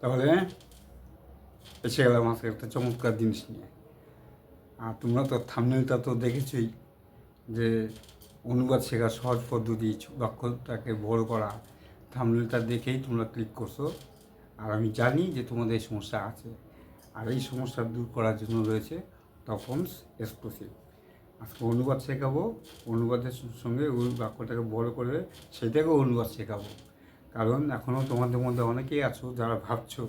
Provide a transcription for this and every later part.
তাহলে এসে গেলাম আজকে একটা চমৎকার জিনিস নিয়ে। আর তোমরা তো থামনেলটা তো দেখেছই যে অনুবাদ শেখার সহজ পদ্ধতি বাক্যটাকে বড় করা। থামনেলটা দেখেই তোমরা ক্লিক করছ। আর আমি জানি যে তোমাদের এই সমস্যা আছে। আর এই সমস্যা দূর করার জন্য রয়েছে তপনস এক্সক্লুসিভ আজকে অনুবাদ শেখাবো, অনুবাদের সঙ্গে ওই বাক্যটাকে বড় করে সেটাকেও অনুবাদ শেখাবো। কারণ এখনও তোমাদের মধ্যে অনেকেই আছো যারা ভাবছ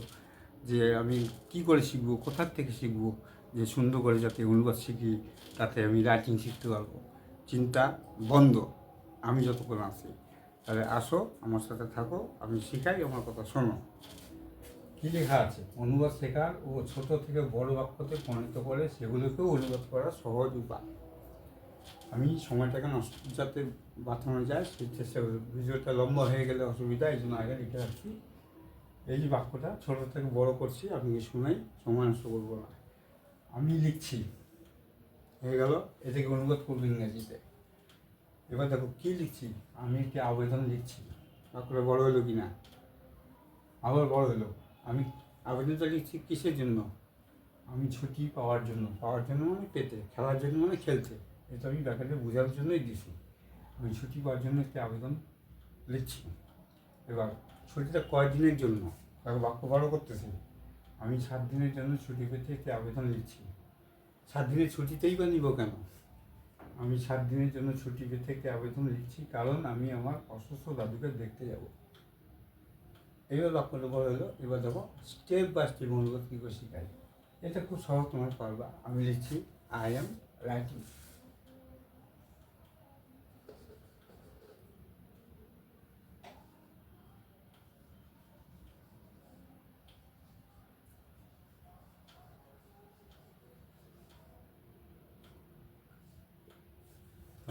যে আমি কি করে শিখব, কোথার থেকে শিখব, যে সুন্দর করে যাতে অনুবাদ শিখি, তাতে আমি রাইটিং শিখতে পারব। চিন্তা বন্ধ। আমি যতক্ষণ আছি। তাহলে আসো, আমার সাথে থাকো, আমি শিখাই, আমার কথা শোনো। কী লেখা আছে? অনুবাদ শেখার ও ছোট থেকে বড় বাক্যতে পরিণত করে সেগুলোকেও অনুবাদ করার সহজ উপায়। আমি সময়টাকে নষ্ট যাতে বাঁচানো যায়, সেই চেষ্টা করি। ভিডিওটা লম্বা হয়ে গেলে অসুবিধা, এই জন্য আগে লিখে রাখছি। এই বাক্যটা, ছোটো থেকে বড় করছি, আপনি শুনেই সময় নষ্ট করব না। আমি লিখছি। হয়ে গেল, এ থেকে অনুবাদ করব ইংরেজিতে। এবার দেখো, কী লিখছি? আমি একটি আবেদন লিখছি? বাক্যটা বড় হলো কি না আবার বড় হলো। আমি আবেদনটা লিখছি কিসের জন্য? আমি ছুটি পাওয়ার জন্য। পাওয়ার জন্য মানে পেতে, খেলার জন্য মানে খেলতে। এটা আমি ব্যাপারটা বোঝার জন্যই দিছি আমি ছুটি পাওয়ার জন্য একটি আবেদন লিখছি। এবার ছুটিটা কয় দিনের জন্য? তাকে বাক্য বড় করতেছি? আমি সাত দিনের জন্য ছুটি পেতে একটি আবেদন লিখছি। সাত দিনের ছুটিতেই বা নিব কেন? আমি সাত দিনের জন্য ছুটি পেতে একটি আবেদন লিখছি কারণ আমি আমার অসুস্থ দাদুকে দেখতে যাব। এইবার বাক্যটা বড় হলো, এবার দেখো স্টেপ বাই স্টেপ অনুবাদ কী করে শেখাই এটা খুব সহজ তোমার পারবা। আমি লিখছি আই এম রাইটিং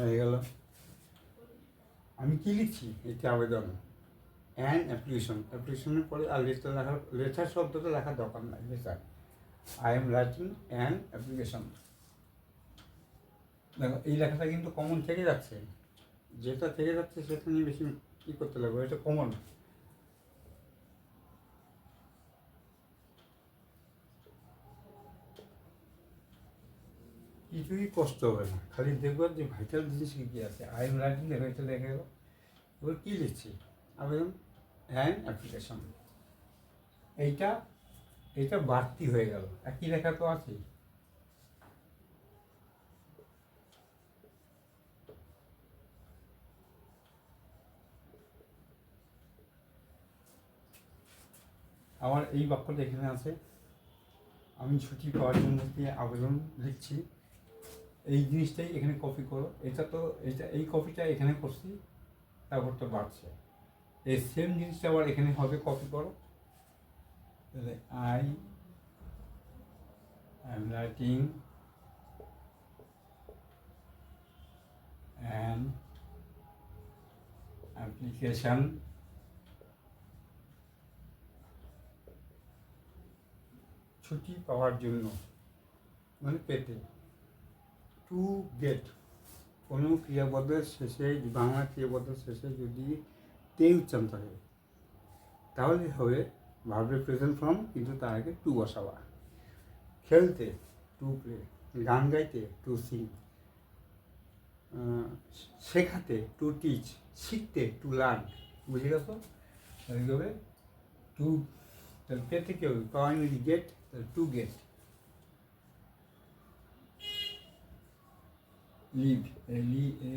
হয়ে গেল। আমি কি লিখছি এটি আবেদন? অ্যান অ্যাপ্লিকেশন অ্যাপ্লিকেশনের পরে আর লেটার লেখার লেটার শব্দটা লেখার দরকার নাই letter I am writing an application দেখো, এই লেখাটা কিন্তু কমন থেকে যাচ্ছে। যেটা থেকে যাচ্ছে সেটা নিয়ে বেশি কী করতে লাগবে? এটা কমন কিছুই কষ্ট হবে না খালি দেখব যে ভাইটাল জিনিস কী কী আছে আই এম রাইটিং দেখো এটা এবার কী লিখছি আবেদন অ্যান অ্যাপ্লিকেশন এইটা এটা বাড়তি হয়ে গেল একই লেখা তো আছে আমার এই বাক্যটা এখানে আছে আমি ছুটি পাওয়ার জন্য আবেদন লিখছি এই জিনিসটাই এখানে কপি করো। এটা তো, এটা এই কপিটা এখানে করছি তারপরটা বাড়ছে। এই সেম জিনিসটা আবার এখানে হবে কপি করো। তাহলে I I am writing an application ছুটি পাওয়ার জন্য মানে পেতে। টু গেট কোনো ক্রিয়াপদের শেষে, বাংলা ক্রিয়াপদের শেষে যদি তে উচ্চারণ থাকে, তাহলে হবে ভার্বে প্রেজেন্ট ফর্ম কিন্তু তার আগে টু বসাবা। খেলতে টু প্লে গান গাইতে টু সিং শেখাতে টু টিচ শিখতে টু লার্ন বুঝে গেছো? তাহলে হবে? টু তাহলে পেতে কেউ পাওয়া গেট তাহলে to get leave L E A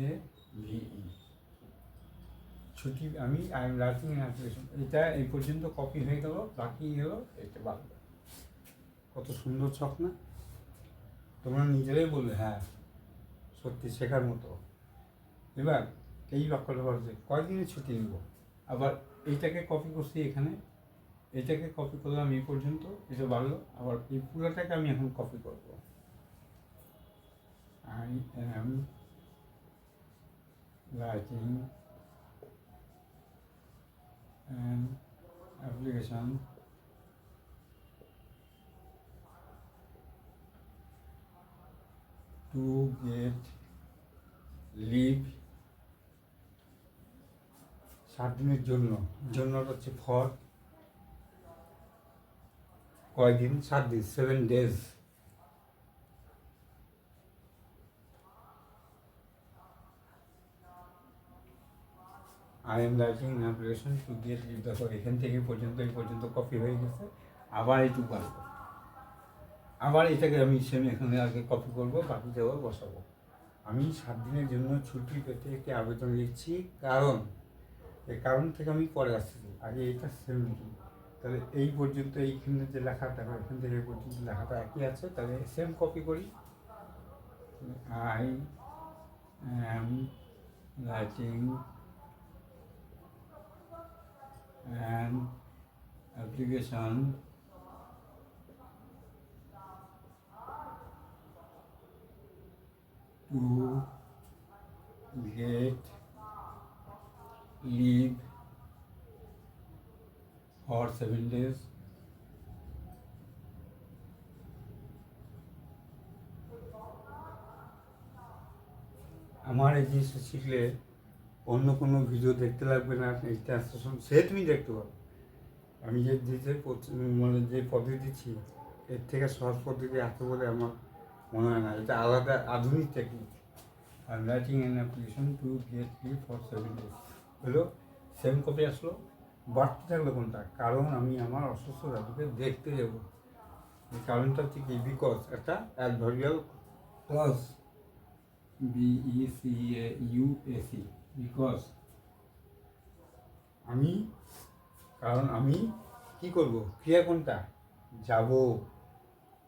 V E ছুটি আমি I am writing an application এটা এই পর্যন্ত কপি হয়ে গেল, বাকি গেল এটা বাদ কত সুন্দর ছক না তোমরা নিজেরাই বলবে হ্যাঁ সত্যি শেখার মতো। এবার এই বাক্যটা বলছে কয়দিনের ছুটি নেব? আবার এইটাকে কপি করছি এখানে। এটাকে কপি করলাম এই পর্যন্ত, এটা বাড়লো। আবার এই পুরোটাকে আমি এখন কপি করব। I am writing an application to get leave সাত দিনের জন্য। জন্য হচ্ছে ফর কয়দিন? সাত দিন seven days I am writing application to get দেখো এখান থেকে পর্যন্ত, এই পর্যন্ত কপি হয়ে গেছে। আবার এইটুকু আসব। আবার এটাকে আমি সেম এখানে আগে কপি করব, বাকি দেওয়া বসাবো। আমি সাত দিনের জন্য ছুটি পেতে একটি আবেদন লিখছি, কারণ এই কারণ থেকে আমি পরে আসছি আগে এটা সেম লিখি। তাহলে এই পর্যন্ত এইখানে যে লেখাটা এখান থেকে এই পর্যন্ত লেখাটা একই আছে, তাহলে সেম কপি করি। I am writing an application to get leave for seven days. আমার এই জিনিসটা শিখলে অন্য কোনো ভিডিও দেখতে লাগবে না ট্রান্সলেশন সে তুমি দেখতে পারো আমি যে যে মানে যে পদ্ধতি দিচ্ছি, এর থেকে সহজ পদ্ধতি আছে বলে আমার মনে হয় না। এটা আলাদা আধুনিক technique R writing an application to leave for seven days হলো সেম কপি আসলো, বাড়তে থাকল কোনটা? কারণ আমি আমার অসুস্থ দাদুকে দেখতে যাব। এই কারণটা হচ্ছে কি? বিকজ একটা adverbial clause B E C A U A C because আমি কারণ আমি কি করব? ক্রিয়া কোনটা? যাব।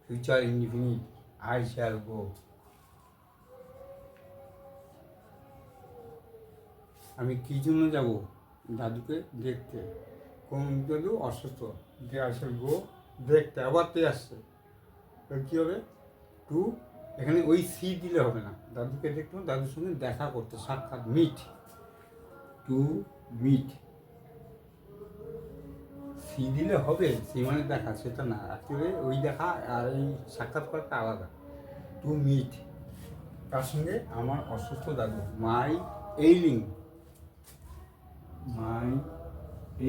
Future indefinite I shall go আমি কী জন্য যাব? দাদুকে দেখতে। কোন দাদু অসুস্থ? যে আসে গো দেখতে। আবার তে আসছে। তো কী হবে? টু এখানে ওই সি দিলে হবে না। দাদুকে দেখতে দাদুর সঙ্গে দেখা করতে, সাক্ষাৎ মিট টু মিট সি দিলে হবে মানে দেখা সেটা না অ্যাকচুয়ালি ওই দেখা আর এই সাক্ষাৎকারটা আলাদা। To meet. তার সঙ্গে আমার অসুস্থ দাদু, my ailing. My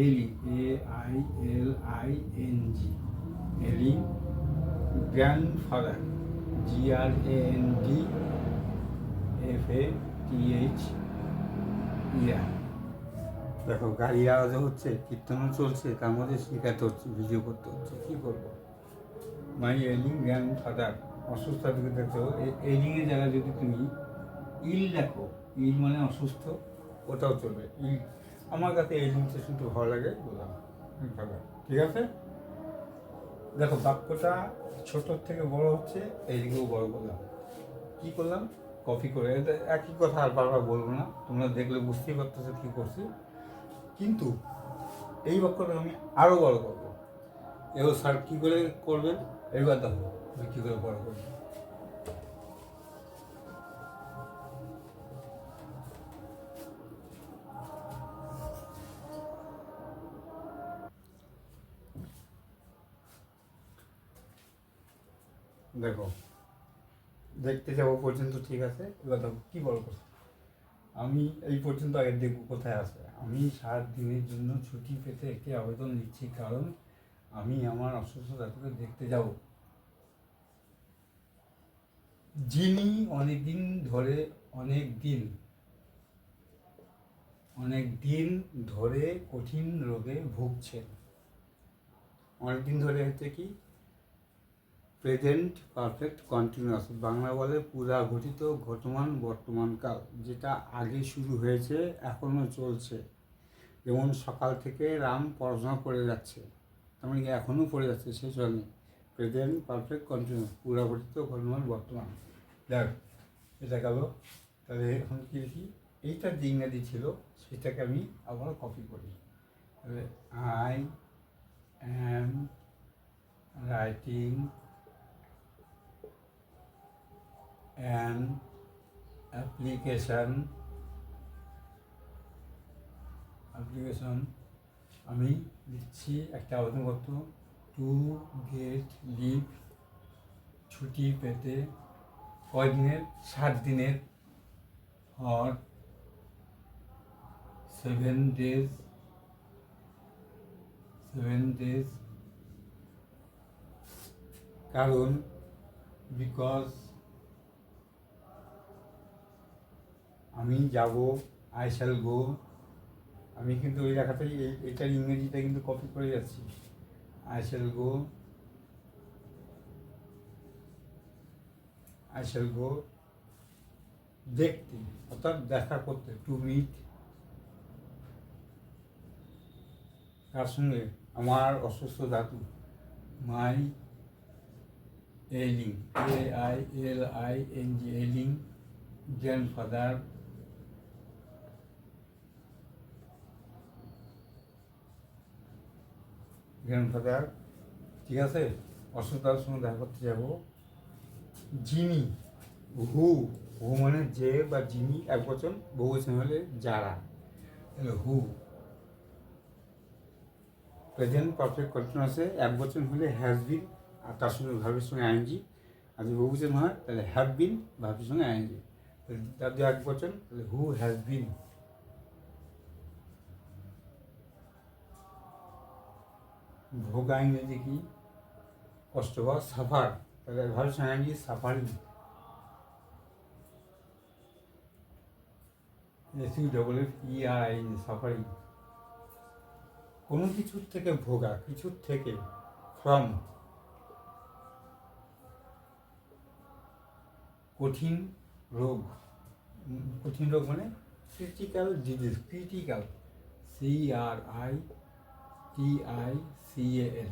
ailing, A I L I N G. Ailing grandfather, G R A N D, F A T H, yeah. দেখো গাড়ির আওয়াজ হচ্ছে, কীর্তনও চলছে তার মধ্যে শেখাতে হচ্ছে ভিডিও করতে হচ্ছে, কী করব? মাই এলিং গ্র্যান্ড ফাদার অসুস্থ দিকে দেখো এলিংয়ের জায়গায় যদি তুমি ইল দেখো, ইল মানে অসুস্থ, ওটাও চলবে, ইল। আমার কাছে এলিংটা শুনতে ভালো লাগে, বললাম ভালো ঠিক আছে? দেখো, বাক্যটা ছোটোর থেকে বড় হচ্ছে এইদিকেও বড় করলাম কী করলাম? কপি করে একই কথা আর বারবার বলব না, তোমরা দেখলে বুঝতেই পারতেছো কী করছি। কিন্তু এই বাক্যটা আমি আরও বড় করব। এবার স্যার কী করে করবেন? এবার দেখো আমি কী করে বড় করব। দেখো, দেখতে যাব পর্যন্ত ঠিক আছে, এবার দেখো কী বড় করছে আমি এই পর্যন্ত আগে দেখব কোথায় আছে। আমি সাত দিনের জন্য ছুটি পেতে একটি আবেদন লিখছি কারণ আমি আমার অসুস্থ দাদুকে দেখতে যাব। যিনি অনেক দিন ধরে অনেক দিন অনেক দিন ধরে কঠিন রোগে ভুগছেন। অনেক দিন ধরে হচ্ছে কি? Present perfect continuous. বাংলা বলে পুরা ঘটিত ঘটমান বর্তমান কাল, যেটা আগে শুরু হয়েছে এখনও চলছে। যেমন সকাল থেকে রাম পড়াশোনা করে যাচ্ছে, তার মানে এখনও পড়ে যাচ্ছে সেই জন্য প্রেজেন্ট পারফেক্ট কন্টিনিউয়াস, পুরা ঘটিত ঘটমান বর্তমান। দেখ, এটা গেল। তাহলে এখন কি লিখি এইটার যে ইংরাজি ছিল, সেটাকে আমি আবার কপি করি। তাহলে I am writing an application application, আমি দিচ্ছি একটা আবেদনপত্র টু গেট লিভ ছুটি পেতে কয় দিনের? সাত দিনের। For seven days seven days কারণ বিকজ আমি যাব আই শ্যাল গো আমি কিন্তু ওই লেখাটাই এই- এটার ইংরেজিটা কিন্তু কপি করে যাচ্ছি। I shall go I shall go দেখতে, অর্থাৎ দেখা করতে টু মিট তার সঙ্গে আমার অসুস্থ দাদু my ailing A I L I N G ailing grandfather grandfather ঠিক আছে? অসুস্থ দাদুর সঙ্গে দেখা করতে যাব। যিনি, হু হু মানে যে বা যিনি এক বচন বহু বচন হলে যারা। তাহলে হু। প্রেজেন্ট পারফেক্ট কন্টিনিউয়াসে এক বচন হলে হ্যাজ বিন আর তার সঙ্গে ভাবের সঙ্গে আইনজি আর যদি বহুবচন হয়, তাহলে হ্যাভ বিন ভাবের সঙ্গে আইনজি তার যদি এক বচন তাহলে হু হ্যাজ বিন ভোগা ইংরেজি কি কষ্ট বা সাফার, তাহলে সঙ্গে I N G suffering. S U double F E R I suffering. কোনো কিছুর থেকে ভোগা, কিছুর থেকে ফ্রম কঠিন রোগ। কঠিন রোগ মানে critical disease critical C R I T I C A L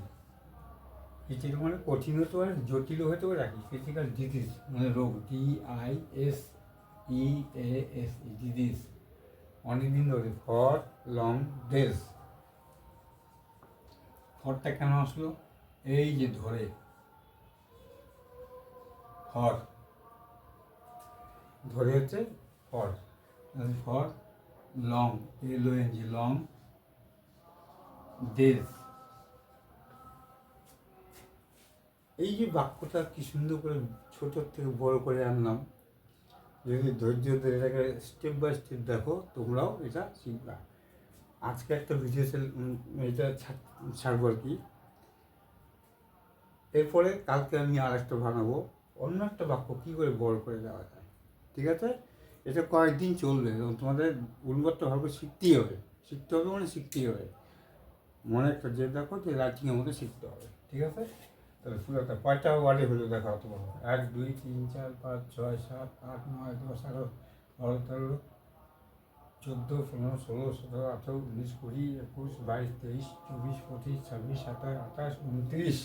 critical মানে কঠিন হতে পারে জটিলও হতে পারে রাখি ক্রিটিক্যাল ডিজিজ মানে রোগ D I S E A S E disease অনেকদিন ধরে ফর লং ডেজ ফরটা কেন আসলো? এই যে ধরে। ফর ধরে হচ্ছে for for long L O N G long days এই যে বাক্যটা কি সুন্দর করে ছোট থেকে বড় করে আনলাম, যদি ধৈর্য ধরে এটাকে স্টেপ বাই স্টেপ দেখো, তোমরাও এটা শিখবা। আজকে একটা ভিডিও এটা ছাড়- ছাড়বো আর কি। এরপরে কালকে আমি আর একটা বানাবো। অন্য একটা বাক্য কী করে বড় করে দেওয়া যায়, ঠিক আছে? এটা কয়েকদিন চলবে, এবং তোমাদের ভালো শিখতেই হবে। শিখতে হবে মানে শিখতেই হবে। মনে একটা যে দেখো যে রাইটিংয়ের মধ্যে শিখতে হবে, ঠিক আছে? তাহলে পুরোটা কয়টা ওয়ার্ডে হলো দেখা তোমার এক, দুই, তিন, চার, পাঁচ, ছয়, সাত, আট, নয়, দশ, এগারো, বারো, তেরো, চোদ্দ, পনেরো, ষোলো, সতেরো, আঠেরো, উনিশ, কুড়ি, একুশ, বাইশ, তেইশ, চব্বিশ, পঁচিশ, ছাব্বিশ, সাতাশ, আঠাশ, উনত্রিশ।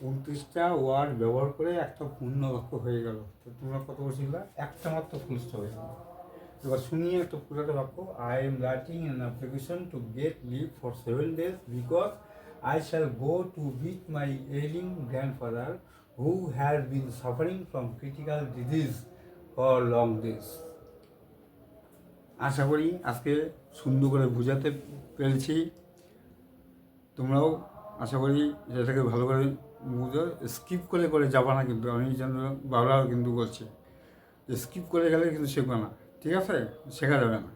উনত্রিশটা ওয়ার্ড ব্যবহার করে একটা পূর্ণ বাক্য হয়ে গেল। তো তোমরা কত বলছিলা একটা মাত্র ফুলস্ট হয়ে গেল। এবার শুনিয়ে একটা পুরোটা বাক্য I am writing an application to get leave for seven days because I shall go to beat my ailing grandfather who has been suffering from critical disease for long days আশা করি আজকে সুন্দর করে বোঝাতে পেরেছি। তোমরাও আশা করি এটাকে ভালো করে বুঝো। স্কিপ করে করে যাবা না কিন্তু, আমি যেন বারবার কিন্তু বলছি। স্কিপ করে গেলে কিন্তু শিখবে না। ঠিক আছে? শেখা যাবে না।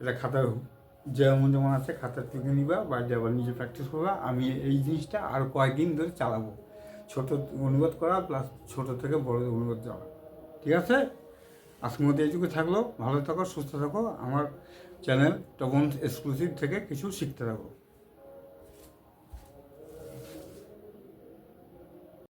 এটা খাতায় যেমন যেমন আছে খাতার থেকে নিবা বা আবার নিজে প্র্যাকটিস করবা। আমি এই জিনিসটা আর কয়েকদিন ধরে চালাবো। ছোট অনুবাদ করা প্লাস ছোট থেকে বড় অনুবাদ যাওয়া ঠিক আছে? আজকের মধ্যে এইটুকু থাকল। ভালো থাকো, সুস্থ থাকো। আমার চ্যানেল তখন এক্সক্লুসিভ থেকে কিছু শিখতে থাকো।